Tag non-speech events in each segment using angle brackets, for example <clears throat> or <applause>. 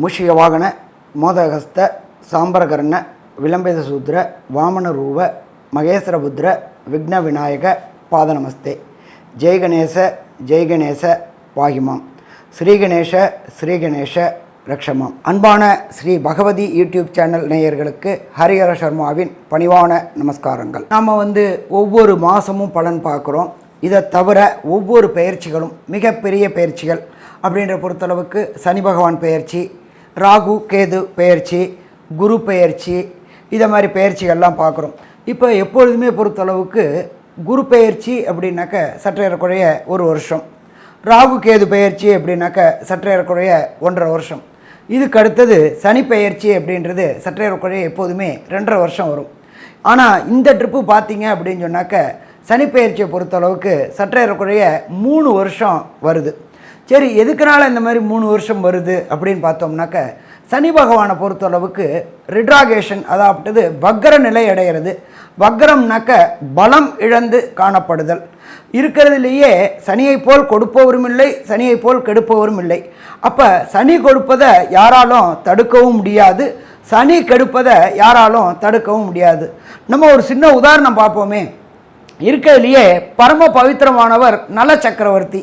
மூஷிகவாகன மோதகஸ்த சாம்பரகர்ண விளம்பேத சூத்ர வாமன ரூப மகேஸ்வரபுத்திர விக்ன விநாயக பாதநமஸ்தே. ஜெய்கணேச ஜெய்கணேச பாகிமாம் ஸ்ரீகணேஷ ஸ்ரீகணேஷ ரக்ஷமாம். அன்பான ஸ்ரீ பகவதி யூடியூப் சேனல் நேயர்களுக்கு ஹரிஹர சர்மாவின் பணிவான நமஸ்காரங்கள். நாம் வந்து ஒவ்வொரு மாதமும் பலன் பார்க்குறோம். இதை தவிர ஒவ்வொரு பயிற்சிகளும் மிகப்பெரிய பயிற்சிகள் அப்படின்ற பொறுத்தளவுக்கு சனி பகவான் பயிற்சி ராகு கேது பெயர்ச்சி குரு பெயர்ச்சி இதை மாதிரி பெயர்ச்சிகள்லாம் பார்க்குறோம். இப்போ எப்பொழுதுமே பொறுத்தளவுக்கு குரு பெயர்ச்சி அப்படின்னாக்க சற்றேறக்குறைய ஒரு வருஷம். ராகு கேது பெயர்ச்சி அப்படின்னாக்க சற்றேறக்குறைய ஒன்றரை வருஷம். இதுக்கு அடுத்தது சனி பெயர்ச்சி அப்படின்றது சற்றேறக்குறைய எப்போதுமே ரெண்டரை வருஷம் வரும். ஆனால் இந்த ட்ரிப்பு பார்த்தீங்க அப்படின்னு சொன்னாக்க சனி பெயர்ச்சியை பொறுத்தளவுக்கு சற்றேறக்குறைய மூணு வருஷம் வருது. சரி எதுக்குனால இந்த மாதிரி மூணு வருஷம் வருது அப்படின்னு பார்த்தோம்னாக்க சனி பகவானை பொறுத்தளவுக்கு ரிட்ராகேஷன் அதாவது வக்கர நிலை அடைகிறது. வக்கரம்னாக்க பலம் இழந்து காணப்படுதல். இருக்கிறதுலேயே சனியை போல் கொடுப்பவரும் இல்லை சனியை போல் கெடுப்பவரும் இல்லை. அப்போ சனி கொடுப்பதை யாராலும் தடுக்கவும் முடியாது. சனி கெடுப்பதை யாராலும் தடுக்கவும் முடியாது. நம்ம ஒரு சின்ன உதாரணம் பார்ப்போமே. இருக்கிறதுலையே பரம பவித்திரமானவர் நல சக்கரவர்த்தி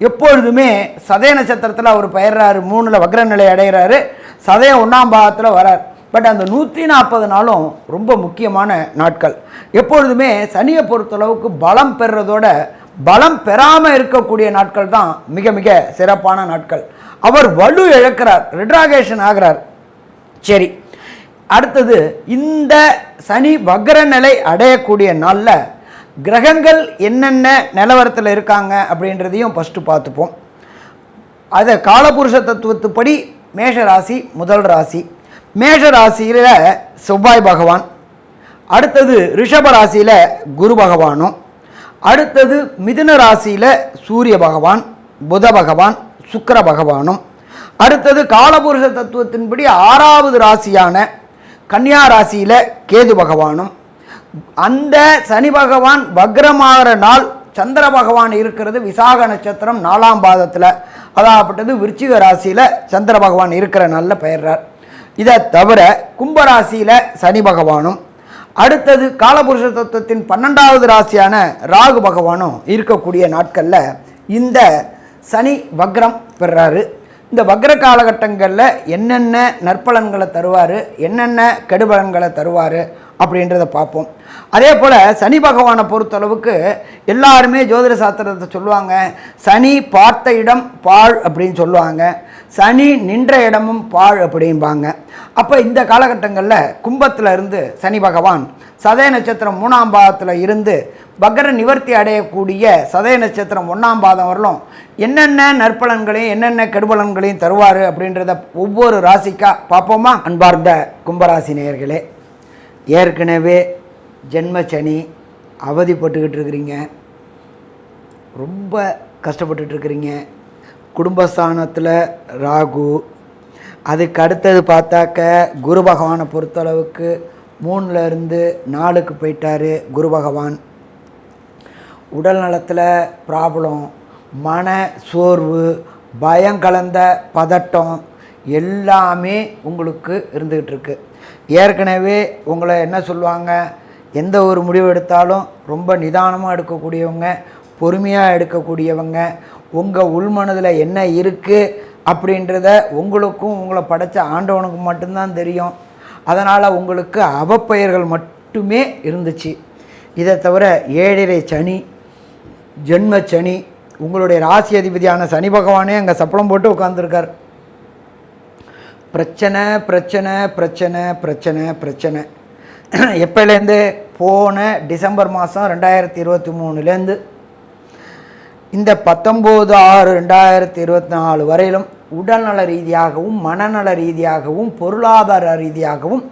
எப்பொழுதுமே சதய நட்சத்திரத்தில் அவர் பயிர்றாரு மூணில் வக்ர நிலை அடைகிறாரு சதய ஒன்றாம் பாகத்தில் வரார். பட் அந்த நூற்றி நாற்பது நாளும் ரொம்ப முக்கியமான நாட்கள். எப்பொழுதுமே சனியை பொறுத்தளவுக்கு பலம் பெறுறதோட பலம் பெறாமல் இருக்கக்கூடிய நாட்கள் தான் மிக மிக சிறப்பான நாட்கள். அவர் வலு இழக்கிறார் ரிட்ராகேஷன் ஆகிறார். சரி அடுத்தது இந்த சனி வக்ர நிலை அடையக்கூடிய நாளில் கிரகங்கள் என்னென்ன நிலவரத்தில் இருக்காங்க அப்படின்றதையும் ஃபஸ்ட்டு பார்த்துப்போம். அதை காலபுருஷ தத்துவத்துப்படி மேஷ ராசி முதல் ராசி. மேஷ ராசியில் செவ்வாய் பகவான். அடுத்தது ரிஷப ராசியில் குரு பகவானும். அடுத்தது மிதுன ராசியில் சூரிய பகவான் புத பகவான் சுக்கர பகவானும். அடுத்தது காலபுருஷ தத்துவத்தின்படி ஆறாவது ராசியான கன்னியா ராசியில் கேது பகவானும். அந்த சனி பகவான் வக்ரமாகிற நாள் சந்திர பகவான் இருக்கிறது விசாக நட்சத்திரம் நாலாம் பாதத்தில். அதாகப்பட்டது விருச்சிக ராசியில் சந்திர பகவான் இருக்கிற நாளில் பெயர்றார். இதை தவிர கும்பராசியில் சனி பகவானும் அடுத்தது காலபுருஷ தத்துவத்தின் பன்னெண்டாவது ராசியான ராகு பகவானும் இருக்கக்கூடிய நாட்களில் இந்த சனி வக்ரம் பெறாரு. இந்த வக்ர காலகட்டங்களில் என்னென்ன நற்பலன்களை தருவார் என்னென்ன கெடுபலன்களை தருவார் அப்படின்றத பார்ப்போம். அதே போல் சனி பகவானை பொறுத்தளவுக்கு எல்லாருமே ஜோதிட சாஸ்திரத்தை சொல்லுவாங்க. சனி பார்த்த இடம் பாழ் அப்படின்னு சொல்லுவாங்க. சனி நின்ற இடமும் பாழ் அப்படிம்பாங்க. அப்போ இந்த காலகட்டங்களில் கும்பத்தில் இருந்து சனி பகவான் சதய நட்சத்திரம் மூணாம் பாதத்தில் இருந்து பக்ர நிவர்த்தி அடையக்கூடிய சதய நட்சத்திரம் ஒன்றாம் பாதம் வரலும் என்னென்ன நற்பலன்களையும் என்னென்ன கெடுபலன்களையும் தருவார் அப்படின்றத ஒவ்வொரு ராசிக்காக பார்ப்போமா? அன்பார்ந்த கும்பராசி நேயர்களே ஏற்கனவே ஜென்ம சனி அவதிப்பட்டுக்கிட்டு இருக்கிறீங்க. ரொம்ப கஷ்டப்பட்டுட்டு இருக்கிறீங்க. குடும்பஸ்தானத்தில் ராகு. அதுக்கு அடுத்தது பார்த்தாக்க குரு பகவானை பொறுத்தளவுக்கு மூணுலேருந்து நாலுக்கு போயிட்டார் குரு பகவான். உடல் நலத்தில் ப்ராப்ளம் மன சோர்வு பயம் கலந்த பதட்டம் எல்லாமே உங்களுக்கு இருந்துக்கிட்டு இருக்கு. ஏற்கனவே உங்களை என்ன சொல்லுவாங்க? எந்த ஒரு முடிவு எடுத்தாலும் ரொம்ப நிதானமாக எடுக்கக்கூடியவங்க பொறுமையாக எடுக்கக்கூடியவங்க உங்கள் உள்மனதில் என்ன இருக்குது அப்படின்றத உங்களுக்கும் உங்களை படைச்ச ஆண்டவனுக்கும் மட்டும்தான் தெரியும். அதனால் உங்களுக்கு அவப்பெயர்கள் மட்டுமே இருந்துச்சு. இதை தவிர ஏழரை சனி ஜென்ம சனி உங்களுடைய ராசி அதிபதியான சனி பகவானே அங்கே சப்பளம் போட்டு உட்காந்துருக்கார் பிரச்சனை பிரச்சனை பிரச்சனை பிரச்சனை பிரச்சனை. <clears throat> எப்போலேருந்து போன டிசம்பர் மாதம் ரெண்டாயிரத்தி இருபத்தி மூணுலேருந்து. இந்த பத்தொம்போது ஆறு ரெண்டாயிரத்தி இருபத்தி நாலு வரையிலும் உடல்நல ரீதியாகவும் மனநல ரீதியாகவும் பொருளாதார ரீதியாகவும்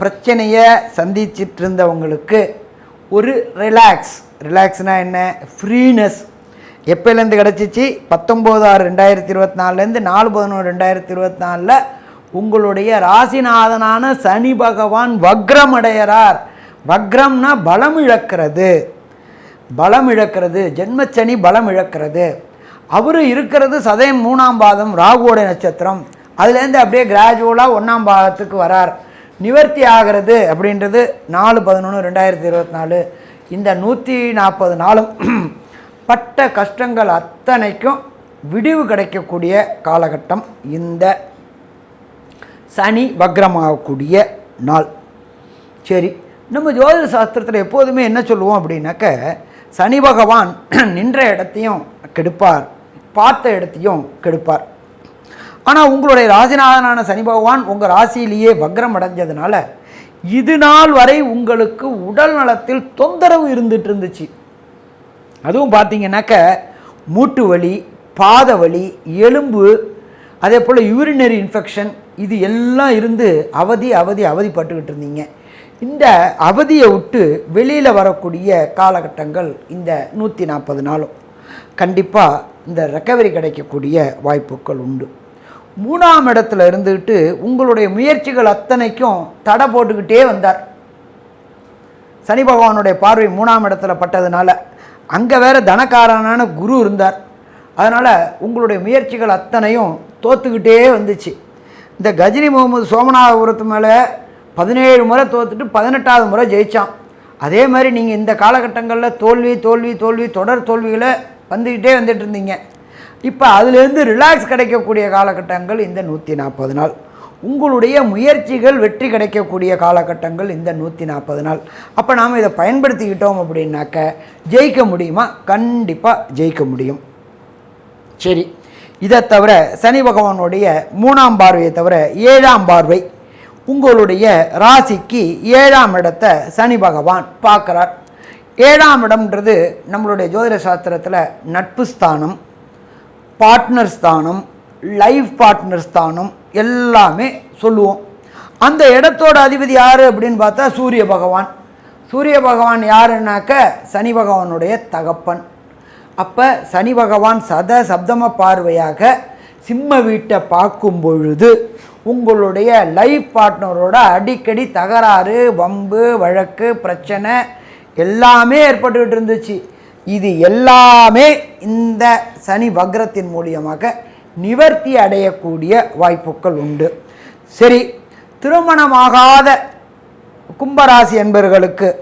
பிரச்சனையை சந்திச்சிட்டு இருந்தவங்களுக்கு ஒரு ரிலாக்ஸ் ரிலாக்ஸ்னால் என்ன? ஃப்ரீனஸ் எப்போலேருந்து கிடச்சிச்சு? பத்தொம்போது ஆறு ரெண்டாயிரத்தி இருபத்தி நாலுலேருந்து நாலு பதினொன்று ரெண்டாயிரத்தி இருபத்தி நாலில் உங்களுடைய ராசிநாதனான சனி பகவான் வக்ரம் அடையறார். வக்ரம்னா பலம் இழக்கிறது. பலம் இழக்கிறது ஜென்மச்சனி பலம் இழக்கிறது. அவர் இருக்கிறது சதயம் மூணாம் பாதம் ராகுவோட நட்சத்திரம். அதுலேருந்து அப்படியே கிராஜுவலாக ஒன்றாம் பாதத்துக்கு வரார். நிவர்த்தி ஆகிறது அப்படின்றது நாலு பதினொன்று ரெண்டாயிரத்தி இருபத்தி நாலு இந்த நூற்றி நாற்பது நாளும் <clears throat> பட்ட கஷ்டங்கள் அத்தனைக்கும் விடிவு கிடைக்கக்கூடிய காலகட்டம் இந்த சனி வக்ரமாகக்கூடிய நாள். சரி நம்ம ஜோதிட சாஸ்திரத்தில் எப்போதுமே என்ன சொல்லுவோம் அப்படின்னாக்க சனி பகவான் <clears throat> நின்ற இடத்தையும் கெடுப்பார் பார்த்த இடத்தையும் கெடுப்பார். ஆனால் உங்களுடைய ராசிநாதனான சனி பகவான் உங்கள் ராசியிலேயே வக்ரம் அடைஞ்சதுனால இது நாள் வரை உங்களுக்கு உடல் நலத்தில் தொந்தரவு இருந்துட்டு இருந்துச்சு அதுவும் பார்த்தீங்கன்னாக்க மூட்டு வலி பாத வலி எலும்பு அதே போல் யூரினரி இன்ஃபெக்ஷன் இது எல்லாம் இருந்து அவதி அவதி அவதிப்பட்டுக்கிட்டு இருந்தீங்க. இந்த அவதியை விட்டு வெளியில் வரக்கூடிய காலகட்டங்கள் இந்த நூற்றி நாற்பது நாளும். கண்டிப்பாக இந்த ரெக்கவரி கிடைக்கக்கூடிய வாய்ப்புகள் உண்டு. மூணாம் இடத்துல இருந்துக்கிட்டு உங்களுடைய முயற்சிகள் அத்தனைக்கும் தடை போட்டுக்கிட்டே வந்தார். சனி பகவானுடைய பார்வை மூணாம் இடத்துல பட்டதுனால அங்கே வேற தனக்காரனான குரு இருந்தார். அதனால் உங்களுடைய முயற்சிகள் அத்தனையும் தோத்துக்கிட்டே வந்துச்சு. இந்த கஜினி முகமது சோமநாதபுரத்து மேலே பதினேழு முறை தோத்துட்டு பதினெட்டாவது முறை ஜெயித்தான் அதே மாதிரி நீங்கள் இந்த காலகட்டங்களில் தோல்வி தோல்வி தோல்வி தொடர் தோல்விகளை வந்துக்கிட்டே வந்துட்டு இருந்தீங்க. இப்போ அதுலேருந்து ரிலாக்ஸ் கிடைக்கக்கூடிய காலகட்டங்கள் இந்த நூற்றி நாற்பது நாள். உங்களுடைய முயற்சிகள் வெற்றி கிடைக்கக்கூடிய காலகட்டங்கள் இந்த நூற்றி நாற்பது நாள். அப்போ நாம் இதை பயன்படுத்திக்கிட்டோம் அப்படின்னாக்க ஜெயிக்க முடியுமா? கண்டிப்பாக ஜெயிக்க முடியும். சரி இதை தவிர சனி பகவானுடைய மூணாம் பார்வையை தவிர ஏழாம் பார்வை உங்களுடைய ராசிக்கு ஏழாம் இடத்தை சனி பகவான் பார்க்குறார். ஏழாம் இடம்ன்றது நம்மளுடைய ஜோதிட சாஸ்திரத்தில் நட்பு ஸ்தானம் பார்ட்னர் ஸ்தானம் லைஃப் பார்ட்னர் ஸ்தானம் எல்லாமே சொல்லுவோம். அந்த இடத்தோட அதிபதி யார் அப்படின்னு பார்த்தா சூரிய பகவான். சூரிய பகவான் யாருன்னாக்க சனி பகவானுடைய தகப்பன். அப்போ சனி பகவான் சத சப்தம பார்வையாக சிம்ம வீட்டை பார்க்கும் பொழுது உங்களுடைய லைஃப் பார்ட்னரோட அடிக்கடி தகராறு வம்பு வழக்கு பிரச்சனை எல்லாமே ஏற்பட்டுக்கிட்டு இருந்துச்சு. இது எல்லாமே இந்த சனி வக்ரத்தின் மூலியமாக நிவர்த்தி அடையக்கூடிய வாய்ப்புகள் உண்டு. சரி திருமணமாகாத கும்பராசி என்பவர்களுக்கு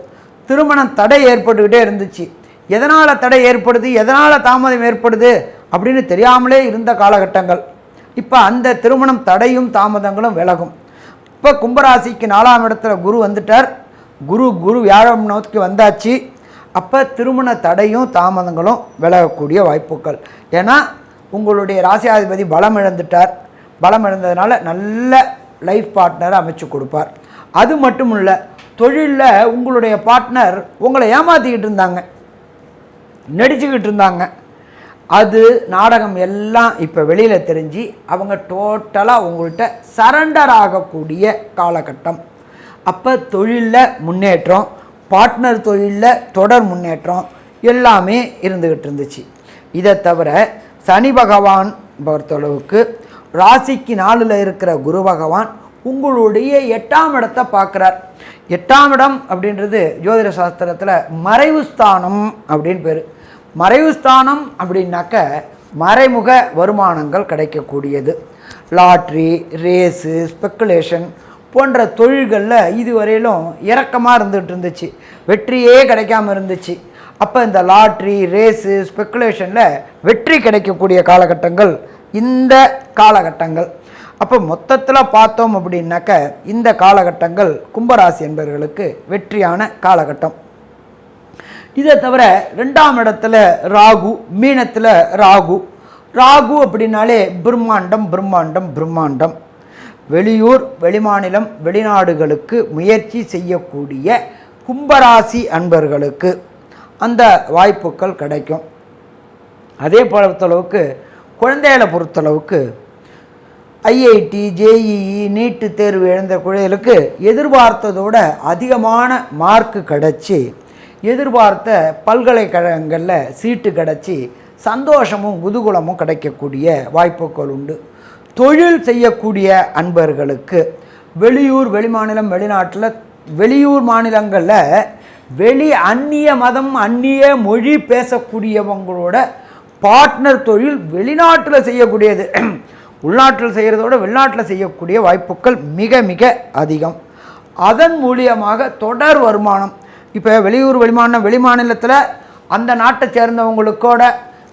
திருமணம் தடை ஏற்பட்டுக்கிட்டே இருந்துச்சு. எதனால் தடை ஏற்படுது? எதனால் தாமதம் ஏற்படுது? அப்படின்னு தெரியாமலே இருந்த காலகட்டங்கள். இப்போ அந்த திருமணம் தடையும் தாமதங்களும் விலகும். இப்போ கும்பராசிக்கு நாலாம் இடத்துல குரு வந்துட்டார். குரு குரு வியாழம் நோக்கி வந்தாச்சு. அப்போ திருமண தடையும் தாமதங்களும் விலகக்கூடிய வாய்ப்புகள். ஏன்னா உங்களுடைய ராசியாதிபதி பலம் இழந்துட்டார். பலம் இழந்ததுனால நல்ல லைஃப் பார்ட்னரை அமைச்சு கொடுப்பார். அது மட்டும் இல்லை தொழிலில் உங்களுடைய பார்ட்னர் உங்களை ஏமாற்றிக்கிட்டு இருந்தாங்க. நடிச்சுக்கிட்டு இருந்தாங்க. அது நாடகம் எல்லாம் இப்போ வெளியில் தெரிஞ்சு அவங்க டோட்டலாக உங்கள்கிட்ட சரண்டர் ஆகக்கூடிய காலகட்டம். அப்போ தொழிலில் முன்னேற்றம் பார்ட்னர் தொழிலில் தொடர் முன்னேற்றம் எல்லாமே இருந்துக்கிட்டு இருந்துச்சு. இதை தவிர சனி பகவான் பொறுத்தளவுக்கு ராசிக்கு நாளில் இருக்கிற குரு பகவான் உங்களுடைய எட்டாம் இடத்தை பார்க்குறார். எட்டாம் இடம் அப்படின்றது ஜோதிட சாஸ்திரத்தில் மறைவு ஸ்தானம் அப்படின்னு பேர். மறைவு ஸ்தானம் அப்படின்னாக்க மறைமுக வருமானங்கள் கிடைக்கக்கூடியது. லாட்ரி ரேஸு ஸ்பெக்குலேஷன் போன்ற தொழில்களில் இதுவரையிலும் இறக்கமாக இருந்துகிட்டு இருந்துச்சு. வெற்றியே கிடைக்காம இருந்துச்சு. அப்போ இந்த லாட்ரி ரேஸு ஸ்பெக்குலேஷனில் வெற்றி கிடைக்கக்கூடிய காலகட்டங்கள் இந்த காலகட்டங்கள். அப்போ மொத்தத்தில் பார்த்தோம் அப்படின்னாக்க இந்த காலகட்டங்கள் கும்பராசி என்பவர்களுக்கு வெற்றியான காலகட்டம். இதை தவிர ரெண்டாம் இடத்துல ராகு மீனத்தில் ராகு. ராகு அப்படின்னாலே பிரம்மாண்டம் பிரம்மாண்டம் பிரம்மாண்டம். வெளியூர் வெளிமாநிலம் வெளிநாடுகளுக்கு முயற்சி செய்யக்கூடிய கும்பராசி அன்பர்களுக்கு அந்த வாய்ப்புகள் கிடைக்கும். அதே பொறுத்தளவுக்கு குழந்தைகளை பொறுத்தளவுக்கு ஐஐடி ஜேஇஇ நீட்டு தேர்வு எழுந்த குழந்தைகளுக்கு எதிர்பார்த்ததோட அதிகமான மார்க்கு கிடச்சி எதிர்பார்த்த பல்கலைக்கழகங்களில் சீட்டு கிடச்சி சந்தோஷமும் குதூகலமும் கிடைக்கக்கூடிய வாய்ப்புகள் உண்டு. தொழில் செய்யக்கூடிய அன்பர்களுக்கு வெளியூர் வெளிமாநிலம் வெளிநாட்டில் வெளியூர் மாநிலங்களில் வெளி அந்நிய மதம் அந்நிய மொழி பேசக்கூடியவங்களோட பார்ட்னர் தொழில் வெளிநாட்டில் செய்யக்கூடியது. உள்நாட்டில் செய்கிறதோட வெளிநாட்டில் செய்யக்கூடிய வாய்ப்புகள் மிக மிக அதிகம். அதன் மூலியமாக தொடர் வருமானம் இப்போ வெளியூர் வெளிமாநிலம் வெளிமாநிலத்தில் அந்த நாட்டை சேர்ந்தவங்களுக்கோட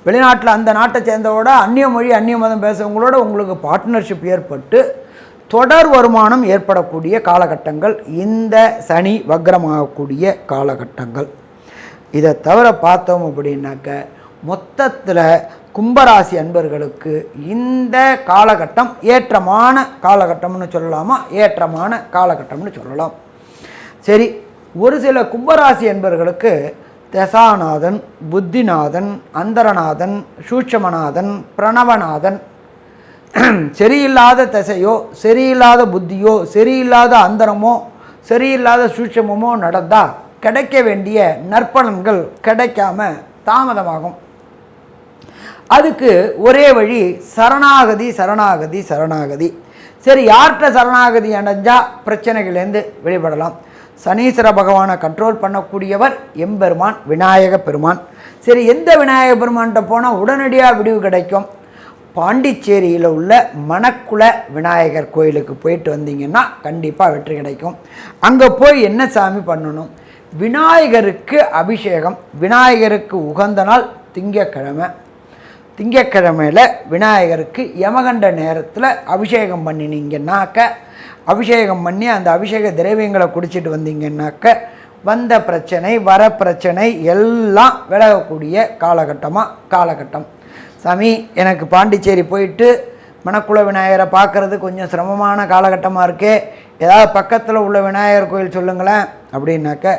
வெளிநாட்டில் அந்த நாட்டை சேர்ந்தவோட அந்நிய மொழி அந்நிய மதம் பேசுகிறவங்களோட உங்களுக்கு பார்ட்னர்ஷிப் ஏற்பட்டு தொடர் வருமானம் ஏற்படக்கூடிய காலகட்டங்கள். இந்த சனி வக்ரமாகக்கூடிய காலகட்டங்கள். இதை தவிர பார்த்தோம் அப்படின்னாக்க மொத்தத்தில் கும்பராசி அன்பர்களுக்கு இந்த காலகட்டம் ஏற்றமான காலகட்டம்னு சொல்லலாமா? ஏற்றமான காலகட்டம்னு சொல்லலாம். சரி ஒரு சில கும்பராசி என்பர்களுக்கு தசாநாதன் புத்திநாதன் அந்தரநாதன் சூட்சமநாதன் பிரணவநாதன். சரியில்லாத தசையோ சரியில்லாத புத்தியோ சரியில்லாத அந்தரமோ சரியில்லாத சூட்சமமோ நடந்தால் கிடைக்க வேண்டிய நற்பலன்கள் கிடைக்காம தாமதமாகும். அதுக்கு ஒரே வழி சரணாகதி சரணாகதி சரணாகதி. சரி யார்கிட்ட சரணாகதி அடைஞ்சால் பிரச்சனைகள்லேருந்து வெளிப்படலாம். சனீஸ்வர பகவானை கண்ட்ரோல் பண்ணக்கூடியவர் எம்பெருமான் விநாயக பெருமான். சரி எந்த விநாயக பெருமான்கிட்ட போனால் உடனடியாக விடிவு கிடைக்கும்? பாண்டிச்சேரியில் உள்ள மணக்குள விநாயகர் கோயிலுக்கு போயிட்டு வந்தீங்கன்னா கண்டிப்பாக வெற்றி கிடைக்கும். அங்கே போய் என்ன சாமி பண்ணணும்? விநாயகருக்கு அபிஷேகம் விநாயகருக்கு உகந்த நாள் திங்கக்கிழமை. திங்கக்கிழமையில் விநாயகருக்கு யமகண்ட நேரத்தில் அபிஷேகம் பண்ணினீங்கன்னாக்க அபிஷேகம் பண்ணி அந்த அபிஷேக திரவியங்களை குடிச்சிட்டு வந்தீங்கன்னாக்க வந்த பிரச்சனை வர பிரச்சனை எல்லாம் விலகக்கூடிய காலகட்டமாக காலகட்டம். சாமி எனக்கு பாண்டிச்சேரி போயிட்டு மணக்குள விநாயகரை பார்க்குறது கொஞ்சம் சிரமமான காலகட்டமாக இருக்கே. ஏதாவது பக்கத்தில் உள்ள விநாயகர் கோயில் சொல்லுங்களேன். அப்படின்னாக்க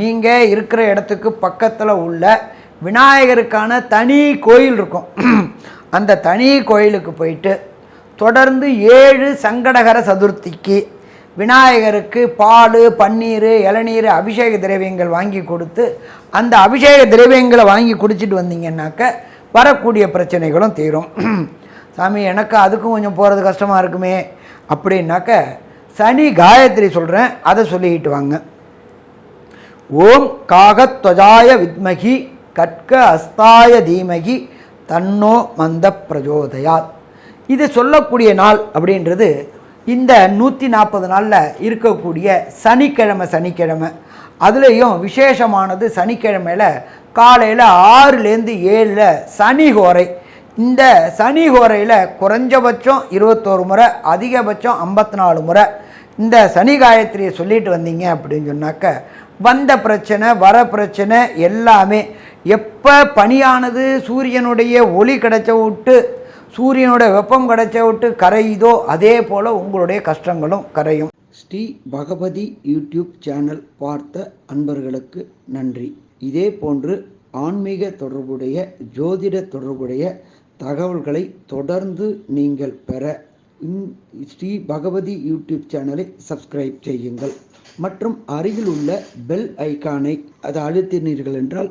நீங்கள் இருக்கிற இடத்துக்கு பக்கத்தில் உள்ள விநாயகருக்கான தனி கோயில் இருக்கும். அந்த தனி கோயிலுக்கு போயிட்டு தொடர்ந்து ஏழு சங்கடகர சதுர்த்திக்கு விநாயகருக்கு பால் பன்னீர் இளநீர் அபிஷேக திரவியங்கள் வாங்கி கொடுத்து அந்த அபிஷேக திரவியங்களை வாங்கி குடிச்சிட்டு வந்தீங்கன்னாக்க வரக்கூடிய பிரச்சனைகளும் தீரும். சாமி எனக்கு அதுக்கும் கொஞ்சம் போகிறது கஷ்டமாக இருக்குமே. அப்படின்னாக்க சனி காயத்ரி சொல்கிறேன் அதை சொல்லிக்கிட்டு வாங்க. ஓம் காகத்வஜாய வித்மகி கற்க அஸ்தாய தீமகி தன்னோ மந்த பிரஜோதயாத். இது சொல்லக்கூடிய நாள் அப்படின்றது இந்த நூற்றி நாற்பது நாளில் இருக்கக்கூடிய சனிக்கிழமை சனிக்கிழமை. அதுலேயும் விசேஷமானது சனிக்கிழமையில் காலையில் ஆறுலேருந்து ஏழில் சனி ஹோரை இந்த சனி ஹோரையில் குறைஞ்சபட்சம் இருபத்தோரு முறை அதிகபட்சம் ஐம்பத்தி நாலு முறை. இந்த சனி காயத்ரியை சொல்லிட்டு வந்தீங்க அப்படின்னு சொன்னாக்க வந்த பிரச்சனை வர பிரச்சனை எல்லாமே எப்போ பனியானது சூரியனுடைய ஒளி கிடைச்ச விட்டு சூரியனோட வெப்பம் கிடைச்ச விட்டு கரையுதோ அதே போல் உங்களுடைய கஷ்டங்களும் கரையும். ஸ்ரீ பகவதி யூடியூப் சேனல் பார்த்த அன்பர்களுக்கு நன்றி. இதே போன்று ஆன்மீக தொடர்புடைய ஜோதிட தொடர்புடைய தகவல்களை தொடர்ந்து நீங்கள் பெற ஸ்ரீ பகவதி யூடியூப் சேனலை சப்ஸ்கிரைப் செய்யுங்கள். மற்றும் அருகில் உள்ள பெல் ஐக்கானை அதை அழுத்தினீர்கள் என்றால்